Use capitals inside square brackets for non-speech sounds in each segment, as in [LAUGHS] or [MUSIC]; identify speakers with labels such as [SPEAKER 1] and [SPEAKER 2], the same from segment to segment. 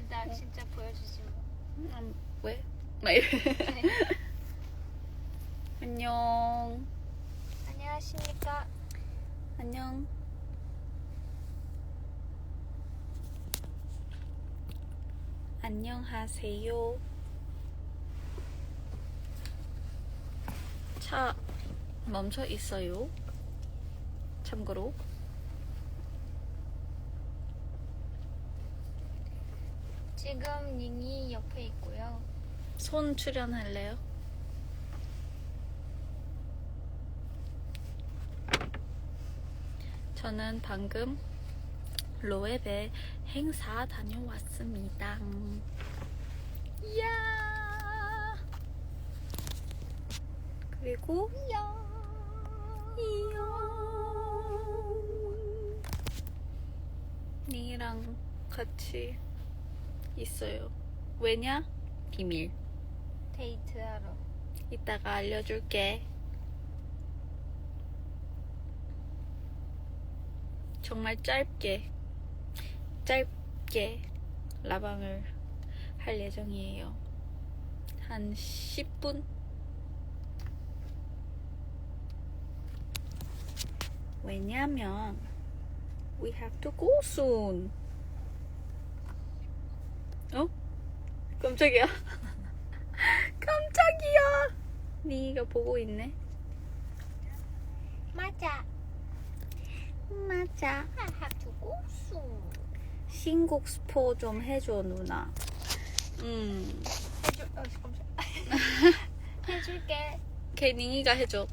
[SPEAKER 1] 아, 나 진짜 보여주지 마.
[SPEAKER 2] 음, 왜? 막 이래. [LAUGHS] 안녕.
[SPEAKER 1] 안녕하십니까.
[SPEAKER 2] 안녕. 안녕하세요. 차 멈춰 있어요. 참고로
[SPEAKER 1] 지금 닝이 옆에 있고요.
[SPEAKER 2] 손 출연할래요? 저는 방금 로에베 행사 다녀왔습니다. 이야! 그리고 이야! 닝이랑 같이 있어요. 왜냐? 비밀.
[SPEAKER 1] 데이트하러.
[SPEAKER 2] 이따가 알려줄게. 정말 짧게, 짧게 라방을 할 예정이에요. 한 10분? 왜냐면, we have to go soon. 어? 깜짝이야. [LAUGHS] 깜짝이야. 니가 보고 있네.
[SPEAKER 1] 맞아.
[SPEAKER 2] 맞아. 신곡 스포 좀 해줘 누나. 음.
[SPEAKER 1] 해줄, 어, 잠깐만. [LAUGHS] 해줄게.
[SPEAKER 2] 걔 닝이가 해줘.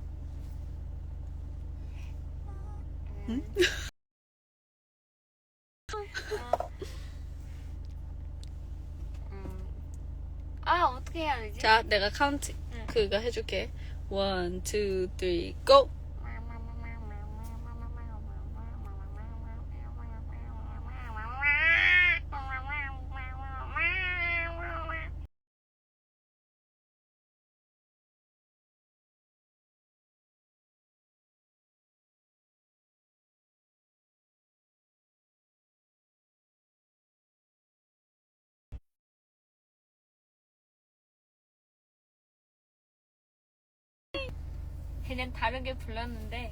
[SPEAKER 2] 응? [LAUGHS]
[SPEAKER 1] 음. 아, 어떻게 해야 되지?
[SPEAKER 2] 자, 내가 카운트
[SPEAKER 1] 응.
[SPEAKER 2] 그거 해줄게. One, two, three, go.
[SPEAKER 1] 그냥 다르게 불렀는데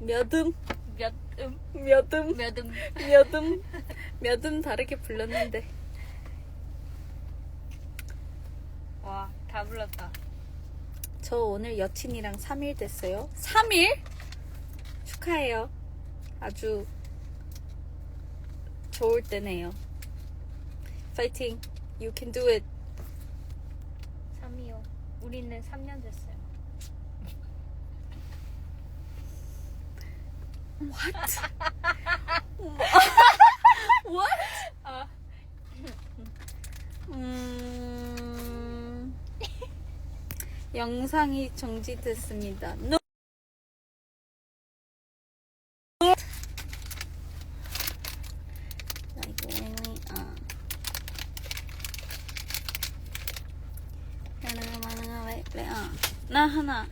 [SPEAKER 2] 몇음,
[SPEAKER 1] 몇 음,
[SPEAKER 2] 몇음,
[SPEAKER 1] 몇 음.
[SPEAKER 2] 몇음, 몇음 다르게 불렀는데.
[SPEAKER 1] 와, 다 불렀다.
[SPEAKER 2] 저 오늘 여친이랑 3일 됐어요. 3일? 축하해요. 아주 좋을 때네요. 파이팅. You can do it.
[SPEAKER 1] 325. 우리는 3년 됐어요.
[SPEAKER 2] What? [LAUGHS] What?
[SPEAKER 1] 아,
[SPEAKER 2] 음... 영상이 정지됐습니다. No. 아. 하나, 하나, 왜, 왜, 아. 나 하나.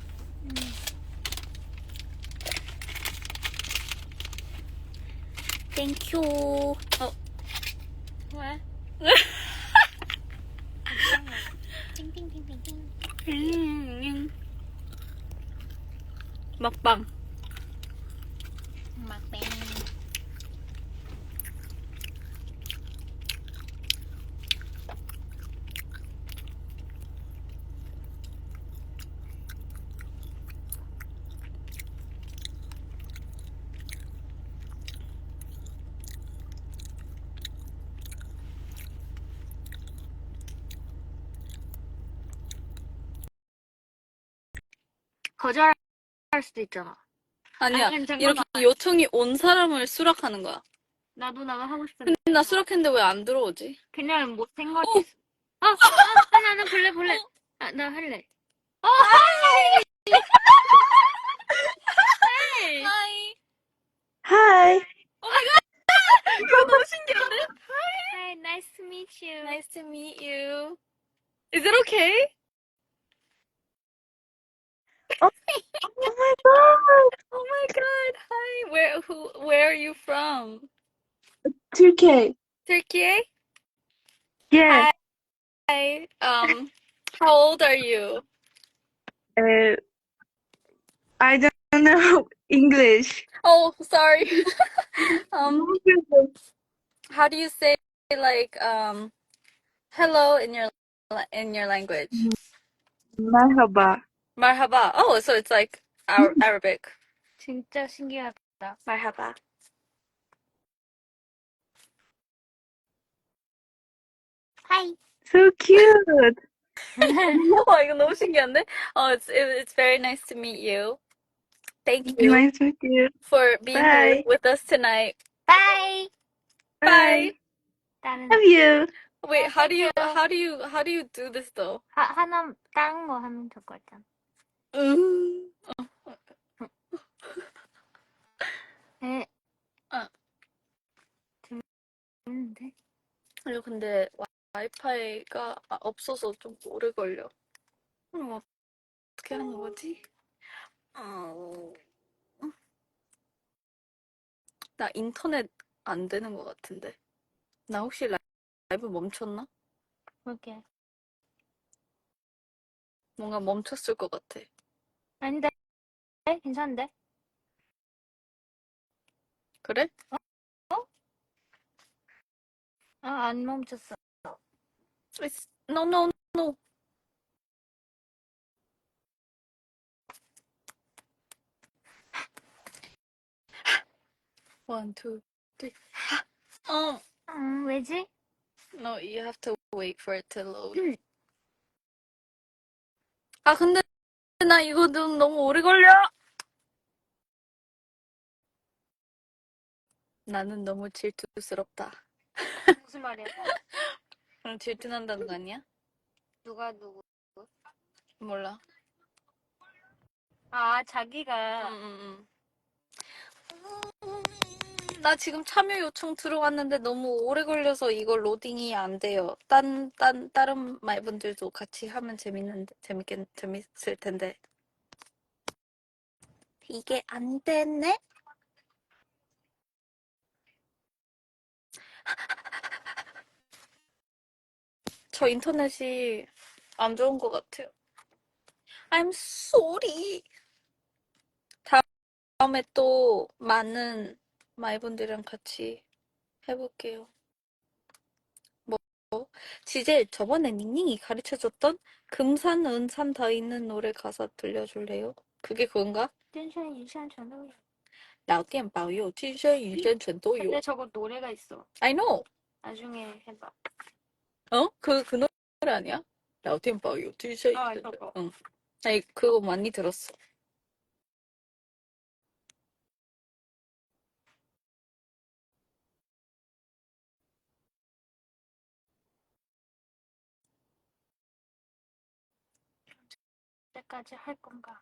[SPEAKER 2] 땡큐. 어,
[SPEAKER 1] 왜? 띵띵띵띵띵.
[SPEAKER 2] 음, 먹방.
[SPEAKER 1] 막뱅. 거절할 수도 있잖아.
[SPEAKER 2] 아니야.
[SPEAKER 1] 아니, 잠깐만.
[SPEAKER 2] 이렇게 요청이 온 사람을 수락하는 거야.
[SPEAKER 1] 나도 나도 하고 싶은데.
[SPEAKER 2] 근데 나 수락했는데 왜 안 들어오지?
[SPEAKER 1] 그냥 뭐 생각이
[SPEAKER 2] 어.
[SPEAKER 1] 아, 아, 아, 나는 볼래, 볼래. 아, 나 할래. 어, 하이.
[SPEAKER 2] 하이.
[SPEAKER 3] Hi.
[SPEAKER 2] 이거 너무 신기한데?
[SPEAKER 1] Hi, nice to meet you.
[SPEAKER 2] Nice to meet you. Is it okay?
[SPEAKER 3] Oh my god.
[SPEAKER 2] Oh my god. Hi. Where who where are you from?
[SPEAKER 3] Turkey.
[SPEAKER 2] Turkey?
[SPEAKER 3] Yeah.
[SPEAKER 2] Hi. Um, how old are you?
[SPEAKER 3] Uh, I don't know [LAUGHS] English.
[SPEAKER 2] Oh, sorry. [LAUGHS] um, how do you say like um hello in your in your language?
[SPEAKER 3] Merhaba.
[SPEAKER 2] Marhaba. Oh, so it's like Ar- [LAUGHS] Arabic.
[SPEAKER 1] 진짜 신기하다.
[SPEAKER 2] Marhaba.
[SPEAKER 1] 하이.
[SPEAKER 3] So cute. [LAUGHS]
[SPEAKER 2] 와, 이거 너무 신기한데? Oh, it's it, it's very nice to meet you. Thank you
[SPEAKER 3] Nice to meet you.
[SPEAKER 2] for being here
[SPEAKER 3] Bye.
[SPEAKER 2] with us tonight.
[SPEAKER 1] 바이.
[SPEAKER 2] Bye.
[SPEAKER 1] 다른
[SPEAKER 3] Love you.
[SPEAKER 2] Wait, how do you
[SPEAKER 1] Thank you.
[SPEAKER 2] how do you how do you do this though?
[SPEAKER 1] 하, 하나 다른 거 하면 될 것 같아.
[SPEAKER 2] 음.
[SPEAKER 1] 에.
[SPEAKER 2] 아.
[SPEAKER 1] 들리는데?
[SPEAKER 2] 아니 근데 와- 와이파이가 아, 없어서 좀 오래 걸려. 그럼 어떻게 하는 거지? 어... 나 인터넷 안 되는 것 같은데. 나 혹시 라이- 라이브 멈췄나?
[SPEAKER 1] 그렇게.
[SPEAKER 2] 뭔가 멈췄을 것 같아.
[SPEAKER 1] 아닌데? 괜찮은데?
[SPEAKER 2] 그래?
[SPEAKER 1] 아, 안 멈췄어.
[SPEAKER 2] It's... No, no, no. One, two, three. 어,
[SPEAKER 1] 음, 왜지?
[SPEAKER 2] no, you have to wait for it to load.
[SPEAKER 1] 음.
[SPEAKER 2] 아, 근데 나 이거 좀 너무 오래 걸려. 나는 너무 질투스럽다. [LAUGHS]
[SPEAKER 1] 무슨 말이야?
[SPEAKER 2] 그럼 질투난다는 거 아니야?
[SPEAKER 1] 누가 누구?
[SPEAKER 2] 몰라.
[SPEAKER 1] 아,
[SPEAKER 2] 응,
[SPEAKER 1] 자기가
[SPEAKER 2] 응, 응. 나 지금 참여 요청 들어왔는데 너무 오래 걸려서 이거 로딩이 안 돼요. 딴, 딴, 다른 말분들도 같이 하면 재밌는데, 재밌겠, 재밌을 텐데. 이게 안 됐네? [LAUGHS] 저 인터넷이 안 좋은 것 같아요. I'm sorry. 다음에 또 많은 마이분들이랑 같이 해볼게요. 뭐, 지젤, 저번에 닝닝이 가르쳐줬던 금산, 은산 다 있는 노래 가사 들려줄래요? 그게 그건가?
[SPEAKER 1] 天生一善全都有.
[SPEAKER 2] 老店保佑,金生银生全都有.
[SPEAKER 1] 근데 저거 노래가 있어.
[SPEAKER 2] I know.
[SPEAKER 1] 나중에 해봐.
[SPEAKER 2] 어? 그, 그 노래 아니야? 老店保佑,金生银
[SPEAKER 1] 아,
[SPEAKER 2] 生
[SPEAKER 1] 저거.
[SPEAKER 2] 응. 아니, 그거 많이 들었어.
[SPEAKER 1] 때까지 할 건가?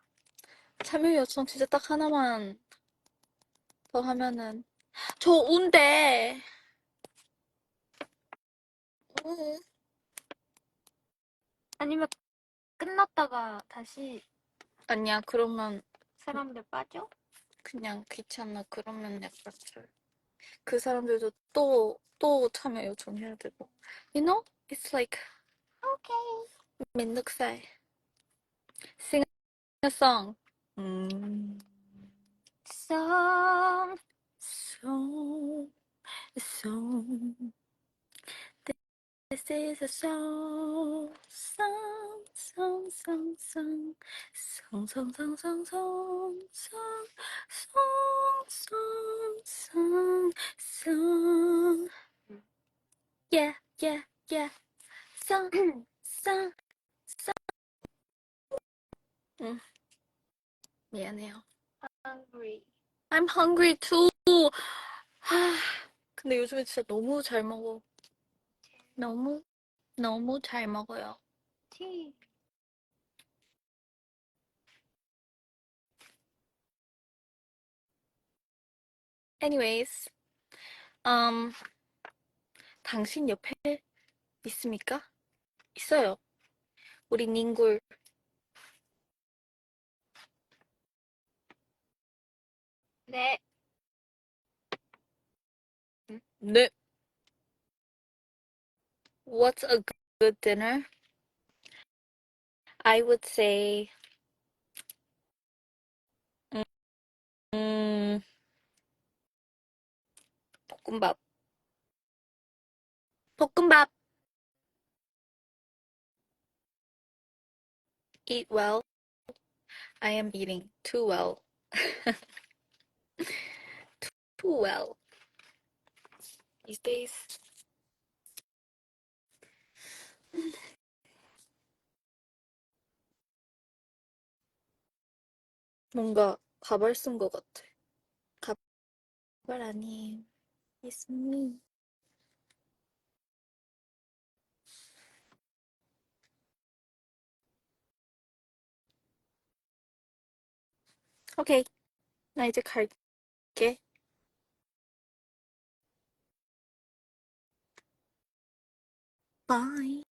[SPEAKER 2] 참여 요청 진짜 딱 하나만 더 하면은 좋은데. 음.
[SPEAKER 1] 아니면 끝났다가 다시
[SPEAKER 2] 아니야, 그러면
[SPEAKER 1] 사람들 빠져?
[SPEAKER 2] 그냥 귀찮아. 그러면 약간 좀- 그 사람들도 또, 또 참여 요청해야 되고. You know? It's like
[SPEAKER 1] 오케이.
[SPEAKER 2] 민득살. Sing a song. 음.
[SPEAKER 1] 썸.
[SPEAKER 2] Song, song. This is a song, song, song, song, song, song, song, song, song, song, song, song, song, song, song. Yeah, yeah, yeah. Song, song, song. 응. 미안해요.
[SPEAKER 1] Hungry.
[SPEAKER 2] I'm hungry too. 하, 근데 요즘에 진짜 너무 잘 먹어. 너무, 너무 잘 먹어요.
[SPEAKER 1] 티.
[SPEAKER 2] Anyways, um, 당신 옆에 있습니까? 있어요. 우리 닝굴.
[SPEAKER 1] 네.
[SPEAKER 2] 네. What's a good dinner? I would say 음, 볶음밥. 볶음밥. Eat well. I am eating too well. [LAUGHS] too well. These days. 뭔가 가발 쓴 것 같아. 가발 아니에요. It's me. 오케이. 나 이제 갈게. Okay bye.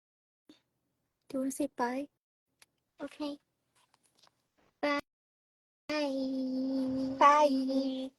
[SPEAKER 2] Do you want to say bye?
[SPEAKER 1] Okay. Bye.
[SPEAKER 2] Bye.